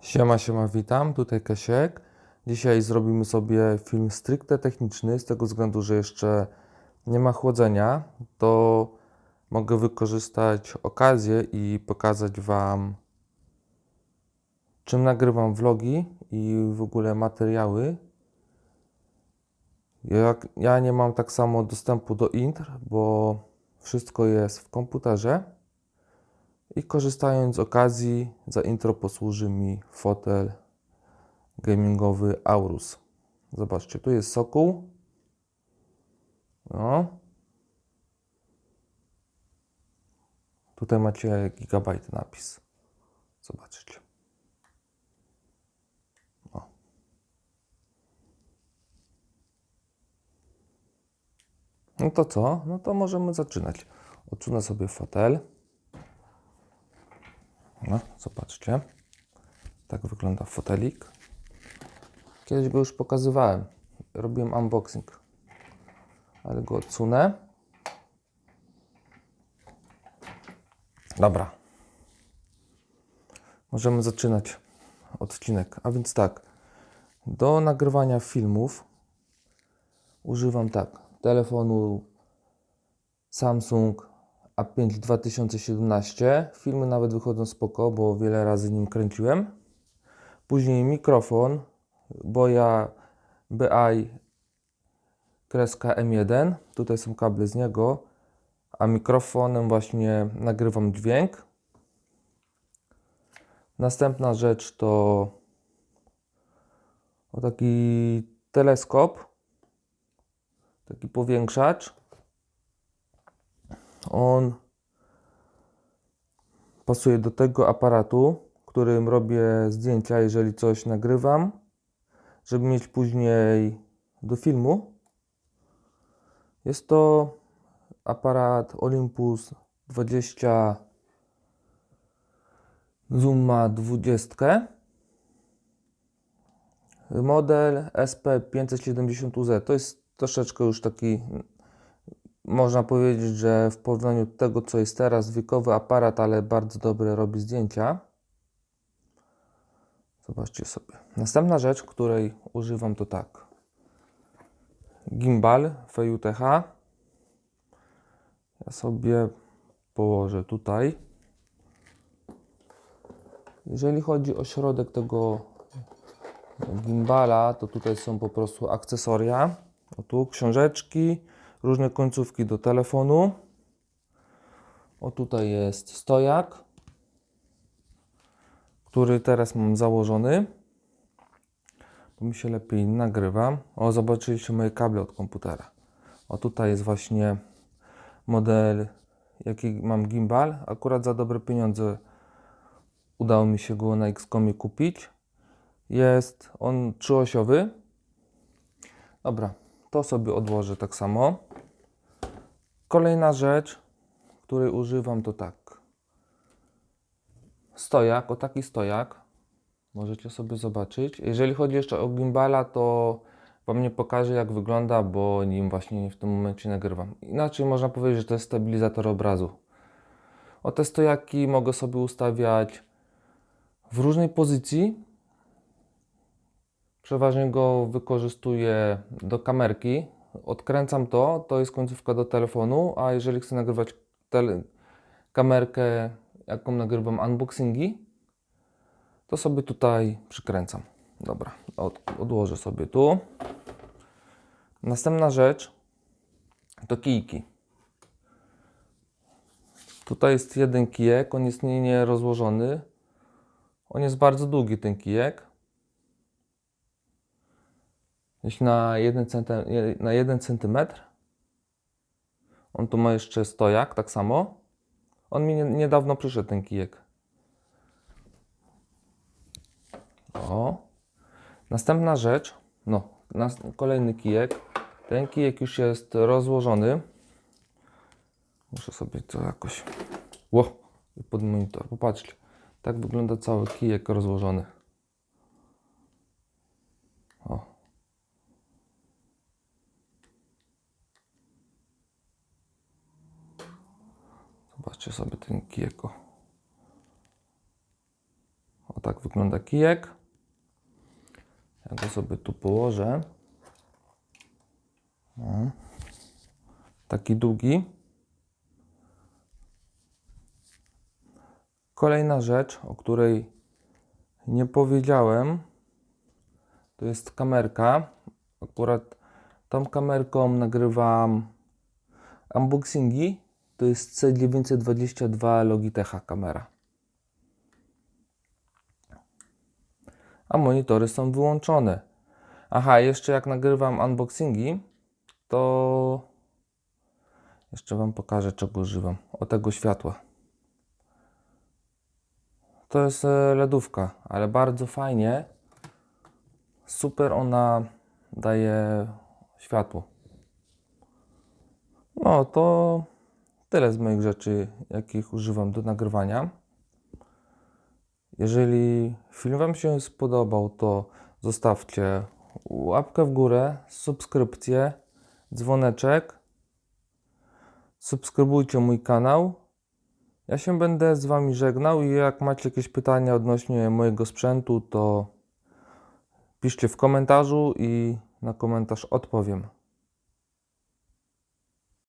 Siema, siema, witam, tutaj Kasiek. Dzisiaj zrobimy sobie film stricte techniczny, z tego względu, że jeszcze nie ma chłodzenia, to mogę wykorzystać okazję i pokazać Wam, czym nagrywam vlogi i w ogóle materiały. Jak, ja nie mam tak samo dostępu do intr, bo wszystko jest w komputerze. I korzystając z okazji, za intro posłuży mi fotel gamingowy Aurus. Zobaczcie, tu jest sokół. No. Tutaj macie gigabajt napis. Zobaczycie. O. No to co? No to możemy zaczynać. Odsunę sobie fotel. No, zobaczcie. Tak wygląda fotelik. Kiedyś go już pokazywałem. Robiłem unboxing. Ale go odsunę. Dobra. Możemy zaczynać odcinek. A więc tak. Do nagrywania filmów używam tak. Telefonu Samsung A5 2017. Filmy nawet wychodzą spoko, bo wiele razy nim kręciłem. Później mikrofon Boya BI kreska M1. Tutaj są kable z niego. A mikrofonem właśnie nagrywam dźwięk. Następna rzecz to o taki teleskop, taki powiększacz. On pasuje do tego aparatu, którym robię zdjęcia, jeżeli coś nagrywam, żeby mieć później do filmu. Jest to aparat Olympus 20 Zoom ma 20 model SP570UZ to jest troszeczkę już taki można powiedzieć, że w porównaniu do tego, co jest teraz, wiekowy aparat, ale bardzo dobre robi zdjęcia. Zobaczcie sobie. Następna rzecz, której używam, to tak. Gimbal FUTH. Ja sobie położę tutaj. Jeżeli chodzi o środek tego gimbala, to tutaj są po prostu akcesoria. O tu książeczki, różne końcówki do telefonu. O tutaj jest stojak, który teraz mam założony. Bo mi się lepiej nagrywa. O, zobaczyliście moje kable od komputera. O tutaj jest właśnie model, jaki mam gimbal. Akurat za dobre pieniądze udało mi się go na Xcomie kupić. Jest on trzyosiowy. Dobra, to sobie odłożę tak samo. Kolejna rzecz, której używam to tak. Stojak, o taki stojak. Możecie sobie zobaczyć. Jeżeli chodzi jeszcze o gimbala, to Wam nie pokażę jak wygląda, bo nim właśnie w tym momencie nagrywam. Inaczej można powiedzieć, że to jest stabilizator obrazu. O te stojaki mogę sobie ustawiać w różnej pozycji. Przeważnie go wykorzystuję do kamerki. Odkręcam to, to jest końcówka do telefonu, a jeżeli chcę nagrywać tele- kamerkę, jaką nagrywam unboxingi, to sobie tutaj przykręcam. Dobra, od, odłożę sobie tu. Następna rzecz to kijki. Tutaj jest jeden kijek, on jest nie, nie rozłożony. On jest bardzo długi ten kijek. Gdzieś na 1 centym, na 1 centymetr. On tu ma jeszcze stojak, tak samo. On mi nie, niedawno przyszedł ten kijek. O. Następna rzecz, no, kolejny kijek. Ten kijek już jest rozłożony. Muszę sobie to jakoś. Ło, pod monitor. Popatrzcie. Tak wygląda cały kijek rozłożony. Zobaczcie sobie ten kijek. O, O, tak wygląda kijek. Ja go sobie tu położę. O. Taki długi. Kolejna rzecz, o której nie powiedziałem, to jest kamerka. Akurat tą kamerką nagrywam unboxingi. To jest C922 Logitecha kamera. A monitory są wyłączone. Aha, jeszcze jak nagrywam unboxingi, to jeszcze Wam pokażę czego używam. O tego światła. To jest e, lodówka, ale bardzo fajnie. Super ona daje światło. No to tyle z moich rzeczy, jakich używam do nagrywania. Jeżeli film Wam się spodobał, to zostawcie łapkę w górę, subskrypcję, dzwoneczek. Subskrybujcie mój kanał. Ja się będę z Wami żegnał i jak macie jakieś pytania odnośnie mojego sprzętu, to piszcie w komentarzu i na komentarz odpowiem.